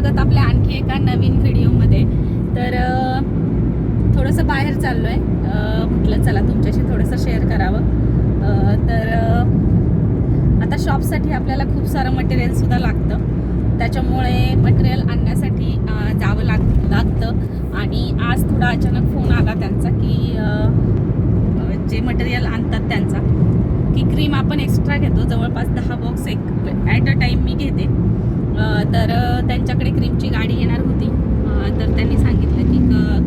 स्वागत आपल्या आणखी एका नवीन व्हिडिओमध्ये. तर थोडंसं बाहेर चाललो आहे म्हटलं चला तुमच्याशी थोडंसं शेअर करावं. तर आता शॉपसाठी आपल्याला खूप सारं मटेरियलसुद्धा लागतं. त्याच्यामुळे मटेरियल आणण्यासाठी जावं लाग लागतं. आणि आज थोडा अचानक फोन आला त्यांचा की जे मटेरियल आणतात त्यांचा. की क्रीम आपण एक्स्ट्रा घेतो. जवळपास दहा बॉक्स एक ॲट अ टाईम मी घेते. तर त्यांच्याकडे क्रीमची गाडी येणार होती. तर त्यांनी सांगितलं की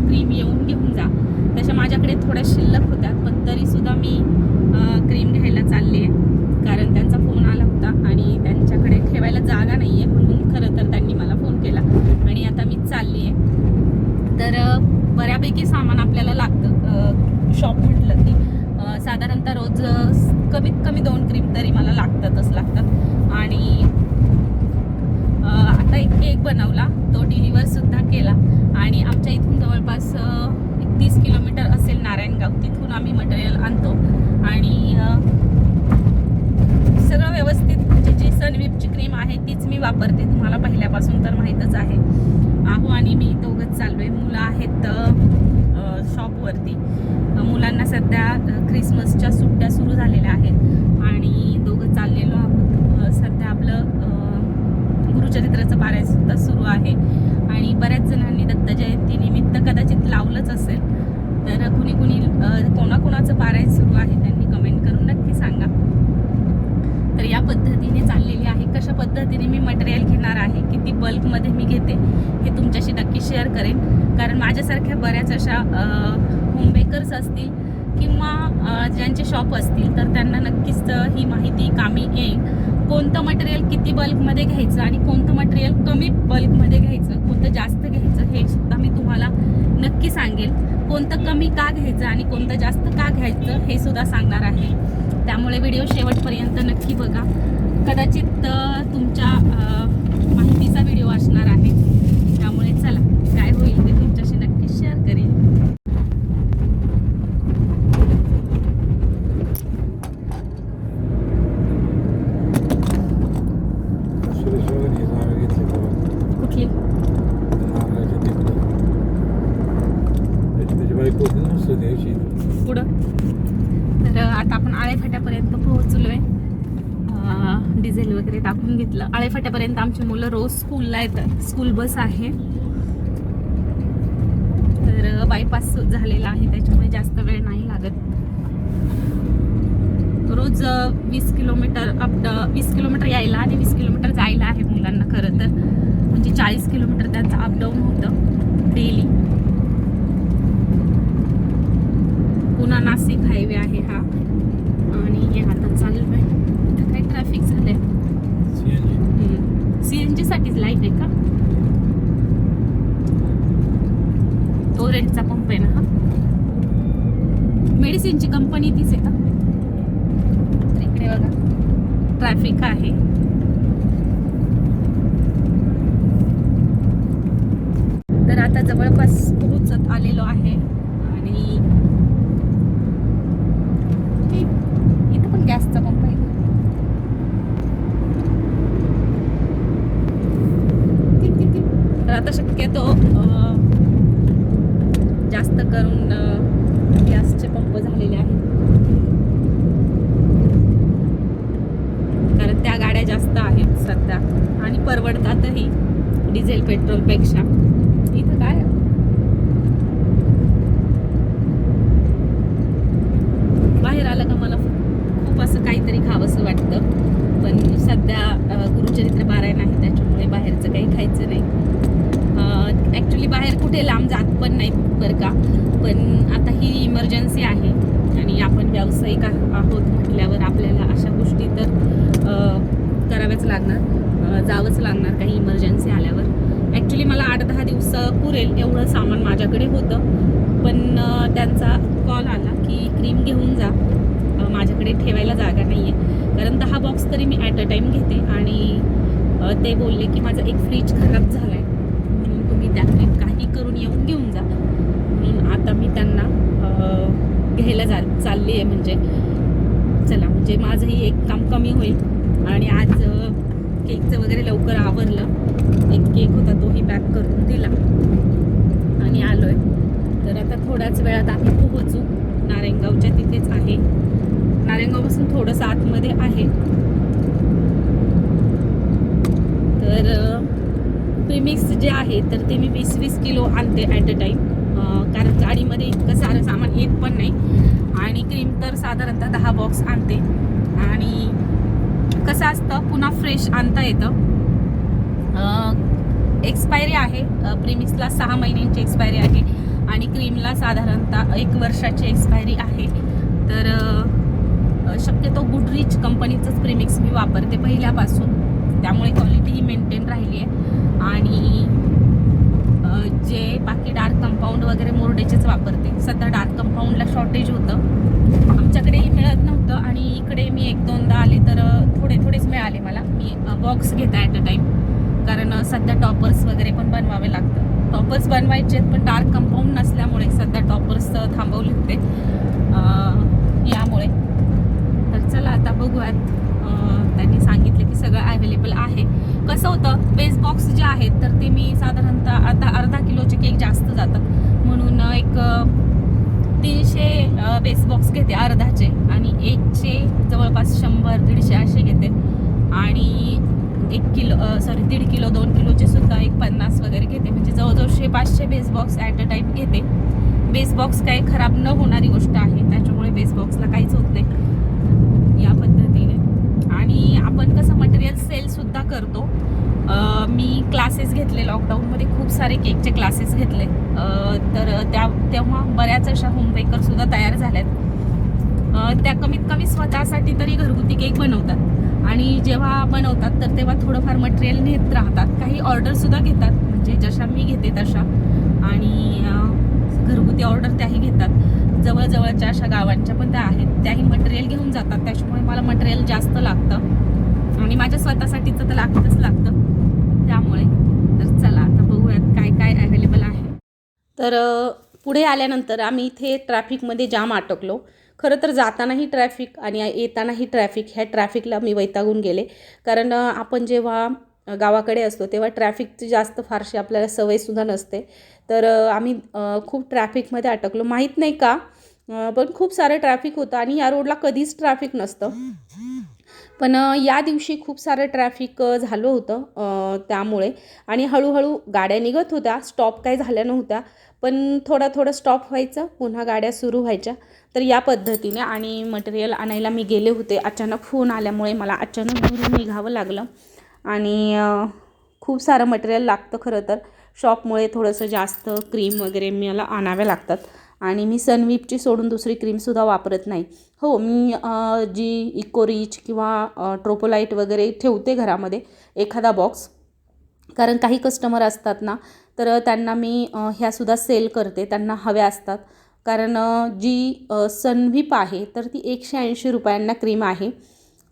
क्रीम येऊन घेऊन जा. तशा माझ्याकडे थोड्या शिल्लक होत्या पण तरीसुद्धा मी क्रीम घ्यायला चालली आहे. कारण त्यांचा फोन आला होता आणि त्यांच्याकडे ठेवायला जागा नाही आहे म्हणून खरं तर त्यांनी मला फोन केला आणि आता मी चालली आहे. तर बऱ्यापैकी सामान आपल्याला लागतं. शॉप म्हटलं की साधारणतः रोज कमीत कमी दोन क्रीम तरी मला लागतातच लागतात. आणि आता एक केक बनवला तो डिलिव्हरसुद्धा केला. आणि आमच्या इथून जवळपास एक तीस किलोमीटर असेल नारायणगाव. तिथून आम्ही मटेरियल आणतो. आणि सगळं व्यवस्थित म्हणजे जी सनविपची क्रीम आहे तीच मी वापरते. तुम्हाला पहिल्यापासून तर माहीतच आहे. आहो आणि मी दोघंच चाललो आहे मुलं आहेत शॉपवरती. मुलांना सध्या ख्रिसमसच्या क्रिसमसच्या सुट्ट्या सुरू झालेल्या आहेत. आणि दोघं चाललेलो आहोत. सध्या आपलं गुरुचरित्राचं पारायणसुद्धा सुरू आहे. आणि बऱ्याच जणांनी दत्त जयंतीनिमित्त कदाचित लावलंच असेल. तर कुणी कुणी कोणाकोणाचं पारायण सुरू आहे त्यांनी कमेंट करून नक्की सांगा तर या पद्धतीने चाललेली आहे कशा पद्धतीने मी मटेरियल घेणार आहे किती बल्कमध्ये मी घेते हे तुमच्याशी नक्की शेअर करेन. कारण माझ्यासारख्या बऱ्याच अशा होममेकर्स असतील किंवा ज्यांचे शॉप असतील तर त्यांना नक्कीच ही माहिती कामी येईल. कोणतं मटेरियल किती बल्कमध्ये घ्यायचं आणि कोणतं मटेरियल कमी बल्कमध्ये घ्यायचं कोणतं जास्त घ्यायचं हे सुद्धा मी तुम्हाला नक्की सांगेल. कोणतं कमी का घ्यायचं आणि कोणतं जास्त का घ्यायचं हे सुद्धा सांगणार आहे. त्यामुळे व्हिडिओ शेवटपर्यंत नक्की बघा. कदाचित तुमच्या माहितीचा व्हिडिओ असणार आहे. त्यामुळे चला काय होईल ते तुमच्याशी नक्की शेअर करेन. कुठली? पुढं. तर आता आपण आळेफाट्यापर्यंत पोहोचलोय. डिझेल वगैरे टाकून घेतलं. आळेफाट्यापर्यंत आमची मुलं रोज स्कूलला येतात. स्कूल बस आहे. तर बायपास झालेला आहे. त्याच्यामुळे जास्त वेळ नाही लागत. रोज वीस किलोमीटर अप वीस किलोमीटर यायला आणि वीस किलोमीटर जायला आहे मुलांना खरं तर. म्हणजे चाळीस किलोमीटर त्यांचं अपडाऊन होतं डेली पुन्हा नाशिक हायवे आहे हा आणि हे आता चालू आहे इथं काय ट्रॅफिक झालंय सीएनजी सीएनजी साठीच लाइट आहे का तो रेंटचा पंप आहे ना हा मेडिसिनची कंपनी तीच आहे का तर इकडे बघा ट्रॅफिक आहे तर आता जवळपास पोहोचत आलेलो आहे. आणि इथं पण गॅसचा पंप आहे. तर आता शक्यतो जास्त करून गॅसचे पंप झालेले आहेत. कारण त्या गाड्या जास्त आहेत सध्या. आणि परवडतातही डिझेल पेट्रोलपेक्षा इथं काय बाहेर आलं का मला खूप असं काहीतरी खावंसं वाटतं पण सध्या अ, गुरुचरित्र पारायण आहे त्याच्यामुळे बाहेरचं काही खायचं नाही ॲक्च्युली बाहेर कुठे लांब जात पण नाही बरं का पण आता ही इमर्जन्सी आहे आणि आपण व्यावसायिक आह- आहोत म्हटल्यावर आपल्याला अशा गोष्टी तर कराव्याच लागणार जावंच लागणार काही इमर्जन्सी आल्यावर. ॲक्च्युली मला आठ दहा दिवस पुरेल एवढं सामान माझ्याकडे होतं. पण त्यांचा कॉल आला की क्रीम घेऊन जा. माझ्याकडे ठेवायला जागा नाही आहे कारण दहा बॉक्स तरी मी ॲट अ टाईम घेते आणि ते बोलले की माझा एक फ्रीज खराब झाला आहे म्हणून तुम्ही त्या काही करून येऊन घेऊन जा. म्हणून आता मी त्यांना घ्यायला जा चालली आहे म्हणजे. चला म्हणजे माझंही एक काम कमी होईल. आणि आज केकचं वगैरे लवकर आवरलं. एक केक होता तोही पॅक करून दिला. आणि आलो आहे तर आता थोड्याच वेळात आम्ही पोहोचू. नारायणगावच्या तिथेच आहे. नारायणगावपासून थोडंसं आतमध्ये आहे. तर प्रिमिक्स जे आहे तर ते मी वीस वीस किलो आणते ॲट अ टाईम कारण गाडीमध्ये इतकं सारं सामान येत पण नाही. आणि क्रीम तर साधारणतः दहा बॉक्स आणते. आणि कसं असतं पुन्हा फ्रेश आणता येतं. एक्सपायरी आहे. प्रीमिक्सला सहा महिन्यांची एक्सपायरी आहे. आणि क्रीमला साधारणतः एक वर्षाची एक्सपायरी आहे. तर शक्यतो गुडरीच कंपनीचंच प्रीमिक्स मी वापरते पहिल्यापासून. त्यामुळे क्वालिटी ही मेंटेन राहिली आहे. आणि जे बाकी डार्क कंपाऊंड वगैरे मोरडेचेच वापरते. सध्या डार्क कंपाऊंडला शॉर्टेज होतं. आमच्याकडेही मिळत नव्हतं आणि इकडे मी एक दोनदा आले तर थोडे थोडेच मिळाले मला. मी बॉक्स घेता ॲट अ टाईम कारण सध्या टॉपर्स वगैरे पण बनवावे लागतं टॉपर्स बनवायचे आहेत पण डार्क कंपाऊंड नसल्यामुळे सध्या टॉपर्स थांबवले होते. यामुळे. तर चला आता बघूयात. बाकी सगळं अवेलेबल आहे. कसं होतं बेस बॉक्स जे आहेत तर ते मी साधारणतः आता अर्धा किलोचे केक जास्त जातात. म्हणून एक तीनशे बेस बॉक्स घेते अर्धाचे आणि एकचे जवळपास शंभर दीडशे असे घेते. आणि एक किलो सॉरी दीड किलो दोन किलोचे सुद्धा एक पन्नास वगैरे घेते. म्हणजे जवळजवळशे पाचशे base box at a time घेते. बेस बॉक्स काही खराब न होणारी गोष्ट आहे त्याच्यामुळे बेस बॉक्सला काहीच होत नाही या पद्धतीने आणि आपण कसं मटेरियल सेल सुद्धा करतो अं, मी क्लासेस घेतले लॉकडाऊनमध्ये खूप सारे केकचे क्लासेस घेतले. तर त्या तेव्हा बऱ्याच अशा होमबेकर सुद्धा तयार झाल्यात. त्या कमीत कमी स्वतःसाठी तरी घरगुती केक बनवतात. आणि जेव्हा बनवतात तर तेव्हा थोडंफार मटेरियल नेत राहतात. काही ऑर्डरसुद्धा घेतात. म्हणजे जशा मी घेते तशा. आणि घरगुती ऑर्डर त्याही घेतात. जवळजवळच्या अशा गावांच्या पण त्या आहेत. त्याही मटेरियल घेऊन जातात. त्याच्यामुळे मला मटेरियल जास्त लागतं. आणि माझ्या स्वतःसाठीचं तर लागतंच लागतं. त्यामुळे. तर चला आता बघूयात काय काय अवेलेबल आहे. तर पुढे आल्यानंतर आम्ही इथे ट्रॅफिकमध्ये जाम अटकलो. खरं तर जातानाही ट्रॅफिक आणि येतानाही ट्रॅफिक ह्या ट्रॅफिकला मी वैतागून गेले. कारण आपण जेव्हा गावाकडे असतो तेव्हा ट्रॅफिकची जास्त फारशी आपल्याला सवयसुद्धा नसते. तर आम्ही खूप ट्रॅफिकमध्ये अटकलो. माहीत नाही का पण खूप सारं ट्रॅफिक होतं आणि या रोडला कधीच ट्रॅफिक नसतं. पण या दिवशी खूप सारं ट्रॅफिक झालं होतं त्यामुळे. आणि हळूहळू गाड्या निघत होत्या. स्टॉप काही झाल्या नव्हत्या. पण थोडा थोडं स्टॉप व्हायचं. पुन्हा गाड्या सुरू व्हायच्या. तर या पद्धतीने आणि मटेरियल आणायला मी गेले होते. अचानक फोन आल्यामुळे मला अचानक दुरून निघावं लागलं. आणि खूप सारं मटेरियल लागतं खरं तर. शॉपमुळे थोडंसं जास्त क्रीम वगैरे मला आणाव्या लागतात. आणि मी सनवीपची सोडून दुसरी क्रीमसुद्धा वापरत नाही. हो मी जी इकोरिच किंवा ट्रोपोलाईट वगैरे ठेवते घरामध्ये एखादा बॉक्स कारण काही कस्टमर असतात ना तर त्यांना मी ह्यासुद्धा सेल करते त्यांना हव्या असतात. कारण जी सनव्हीप आहे तर ती एकशे ऐंशी रुपयांना क्रीम आहे.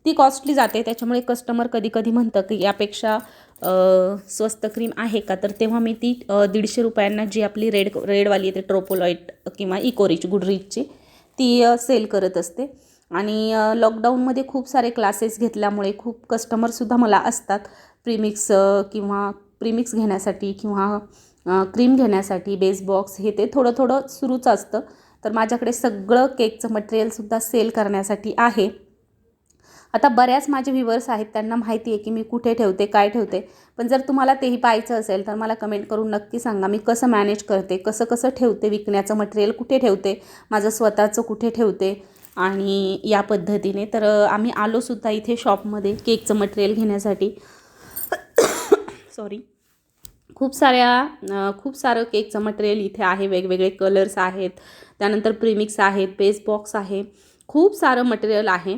ती कॉस्टली जाते. त्याच्यामुळे कस्टमर कधी कधी म्हणतं की यापेक्षा स्वस्त क्रीम आहे का? तर तेव्हा मी ती दीडशे रुपयांना जी आपली रेड रेडवाली येते ट्रोपोलॉईट किंवा इकोरिच गुडरिचची ती सेल करत असते. आणि लॉकडाऊनमध्ये खूप सारे क्लासेस घेतल्यामुळे खूप कस्टमरसुद्धा मला असतात. प्रीमिक्स किंवा प्रीमिक्स घेण्यासाठी किंवा क्रीम घेण्यासाठी बेस बॉक्स हे ते थोडं थोडं सुरूच असतं. तर माझ्याकडे सगळं केकचं मटेरियलसुद्धा सेल करण्यासाठी आहे. आता बऱ्याच माझे व्ह्युअर्स आहेत त्यांना माहिती आहे की मी कुठे ठेवते काय ठेवते. पण जर तुम्हाला तेही पाहायचं असेल तर मला कमेंट करून नक्की सांगा मी कसं मॅनेज करते कसं कसं ठेवते विकण्याचं मटेरियल कुठे ठेवते माझं स्वतःचं कुठे ठेवते. आणि या पद्धतीने तर आम्ही आलोसुद्धा इथे शॉपमध्ये केकचं मटेरियल घेण्यासाठी. सॉरी खूप साऱ्या खूप सारं केकचं मटेरियल इथे आहे वेगवेगळे कलर्स आहेत. त्यानंतर प्रीमिक्स आहेत पेस्ट बॉक्स आहे. खूप सारं मटेरियल आहे.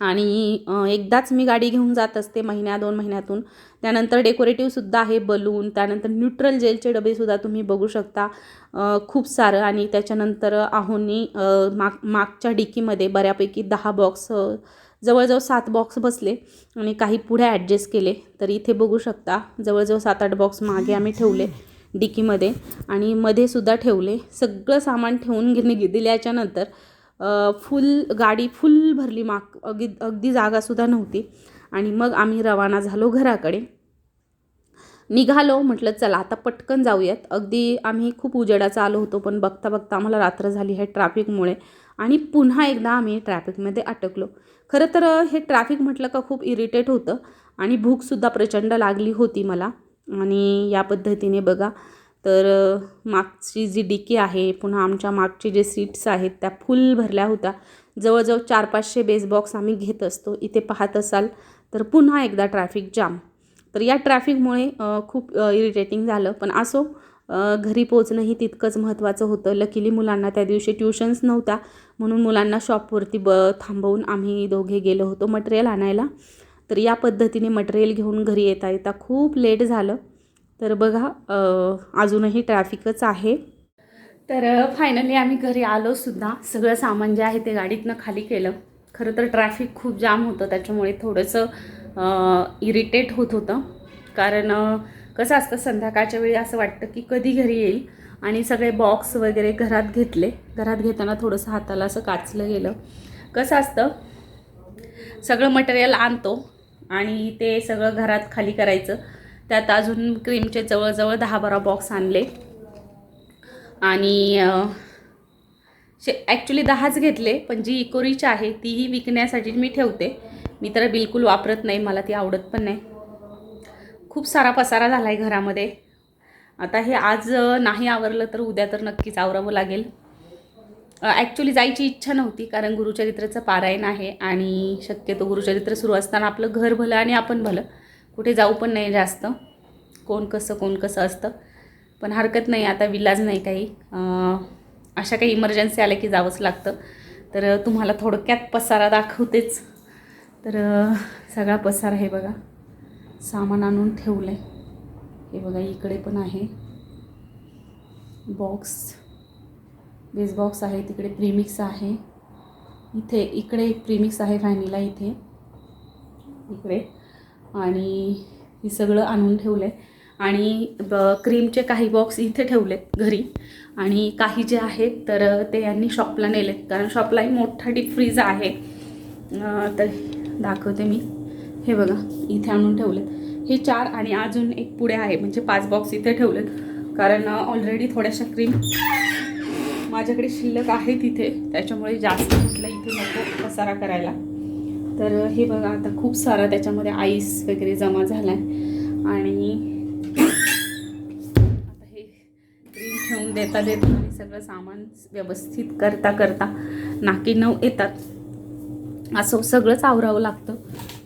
आणि एकदाच मी गाडी घेऊन जात असते महिन्या दोन महिन्यातून. त्यानंतर डेकोरेटिव्हसुद्धा आहे बलून त्यानंतर न्यूट्रल जेलचे डबेसुद्धा तुम्ही बघू शकता. खूप सारं आणि त्याच्यानंतर आहोनी माग मागच्या डिकीमध्ये बऱ्यापैकी दहा बॉक्स जवळजवळ सात बॉक्स बसले आणि काही पुढे ॲडजस्ट केले. तर इथे बघू शकता जवळजवळ सात आठ बॉक्स मागे आम्ही ठेवले डिकीमध्ये आणि मध्ये सुद्धा ठेवले. सगळं सामान ठेवून घेणे दिल्याच्यानंतर फुल गाडी फुल भरली माग अगदी अगदी जागासुद्धा नव्हती. आणि मग आम्ही रवाना झालो घराकडे. निघालो म्हटलं चला आता पटकन जाऊयात. अगदी आम्ही खूप उजेडाचा आलो होतो पण बघता बघता आम्हाला रात्र झाली आहे ट्रॅफिकमुळे. आणि पुन्हा एकदा आम्ही ट्रॅफिकमध्ये अटकलो. खरं तर हे ट्रॅफिक म्हटलं का खूप इरिटेट होतं. आणि भूकसुद्धा प्रचंड लागली होती मला. आणि या पद्धतीने बघा तर मागची जी डिकी आहे पुन्हा आमच्या मागचे जे सीट्स आहेत त्या फुल भरल्या होत्या. जवळजवळ चार पाचशे बेस बॉक्स आम्ही घेत असतो. इथे पाहत असाल तर पुन्हा एकदा ट्रॅफिक जाम. तर या ट्रॅफिकमुळे खूप इरिटेटिंग झालं. पण असो घरी पोचणंही तितकंच महत्त्वाचं होतं. लकीली मुलांना त्या दिवशी ट्युशन्स नव्हत्या. म्हणून मुलांना शॉपवरती ब थांबवून आम्ही दोघे गेलो होतो मटेरियल आणायला. तर या पद्धतीने मटेरियल घेऊन घरी येता येता खूप लेट झालं. तर बघा अजूनही ट्रॅफिकच आहे. तर फायनली आम्ही घरी आलो सुद्धा. सगळं सामान जे आहे ते गाडीतनं खाली केलं. खरं तर ट्रॅफिक खूप जाम होतं त्याच्यामुळे थोडंसं इरिटेट होत होतं. कारण कसं असतं संध्याकाळच्या वेळी असं वाटतं की कधी घरी येईल. आणि सगळे बॉक्स वगैरे घरात घेतले. घरात घेताना थोडंसं हाताला असं काचलं गेलं. कसं असतं सगळं मटेरियल आणतो आणि ते सगळं घरात खाली करायचं. त्यात अजून क्रीमचे जवळजवळ दहा बारा बॉक्स आणले. आणि शे ॲक्च्युली दहाच घेतले पण जी इकोरीची आहे तीही विकण्यासाठी मी ठेवते. मी तर बिलकुल वापरत नाही मला ती आवडत पण नाही. खूप सारा पसारा झाला आहे घरामध्ये. आता हे आज नाही आवरलं तर उद्या तर नक्कीच आवरावं लागेल. ॲक्च्युली जायची इच्छा नव्हती कारण गुरुचरित्राचं पारायण आहे आणि शक्यतो गुरुचरित्र सुरू असताना आपलं घर भलं आणि आपण भलं. कुठे जाऊ पण नाही जास्त. कोण कसं कोण कसं असतं. पण हरकत नाही आता विलाज नाही काही. अशा काही इमर्जन्सी आल्या की जावंच लागतं. तर तुम्हाला थोडक्यात पसारा दाखवतेच. तर सगळा पसारा हे बघा. सामान आणून ठेवलं आहे हे बघा इकडे पण आहे. बॉक्स बेस बॉक्स आहे तिकडे प्रीमिक्स आहे. इथे इकडे एक प्रीमिक्स आहे व्हॅनिला इथे. इकडे. आणि हे सगळं आणून ठेवलं आहे आणि ब क्रीमचे काही बॉक्स इथे ठेवलेत घरी. आणि काही जे आहेत तर ते यांनी शॉपला नेलेत. कारण शॉपलाही मोठा डीप फ्रीज आहे. तर दाखवते मी. हे बघा इथे आणून ठेवलेत. हे चार आणि अजून एक पुढे आहे. म्हणजे पाच बॉक्स इथे ठेवलेत. कारण ऑलरेडी थोड्याशा क्रीम माझ्याकडे शिल्लक आहे तिथे त्याच्यामुळे जास्त म्हटलं इथे नको पसारा करायला. तर हे बघा आता खूप सारा त्याच्यामध्ये आईस वगैरे जमा झाला आहे आणि आता हे क्रीम ठेवून देता देता आणि सगळं सामान व्यवस्थित करता करता नाकी नऊ येतात. असं सगळंच आवरावं लागतं.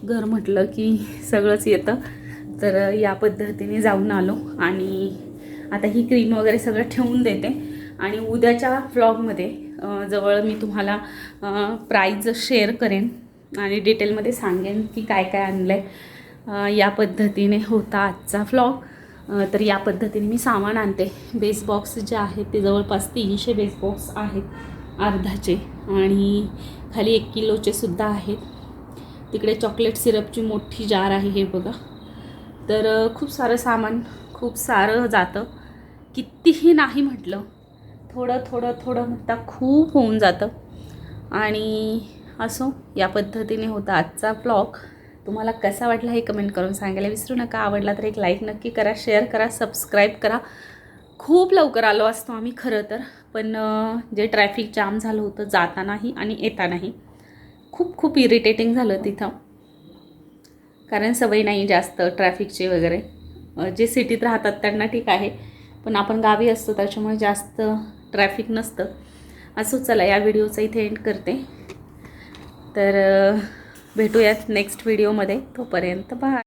घर म्हटलं की सगळंच येतं. तर या पद्धतीने जाऊन आलो आणि आता ही क्रीम वगैरे सगळं ठेवून देते. आणि उद्याच्या व्लॉगमध्ये जवळ मी तुम्हाला प्राईज शेअर करेन. आणि डिटेलमध्ये सांगेन की काय काय आणलं आहे या पद्धतीने होता आजचा फ्लॉग तर या पद्धतीने मी सामान आणते. बेस बॉक्स जे आहेत ते जवळपास तीनशे बेस बॉक्स आहेत अर्धाचे. आणि खाली एक किलोचे सुद्धा आहेत. तिकडे चॉकलेट सिरपची मोठी जार आहे हे बघा. तर खूप सारं सामान खूप सारं जातं. कितीही नाही म्हटलं थोडं थोडं थोडं म्हणता खूप होऊन जातं. आणि असो या पद्धतीने होता आजचा ब्लॉग तुम्हाला कसा वाटला हे कमेंट करून सांगायला विसरू नका. आवडला तर एक लाईक नक्की करा शेअर करा सबस्क्राईब करा. खूप लवकर आलो असतो आम्ही खरं तर. पण जे ट्रॅफिक जाम झालं होतं जातानाही आणि येतानाही खूप खूप इरिटेटिंग झालं तिथं. कारण सवय नाही जास्त ट्रॅफिकची वगैरे. जे सिटीत राहतात त्यांना ठीक आहे. पण आपण गावी असतो त्याच्यामुळे जास्त ट्रॅफिक नसतं. असं चला या व्हिडिओचं इथे एंड करते. तर भेटूयात नेक्स्ट व्हिडिओमध्ये तोपर्यंत बाय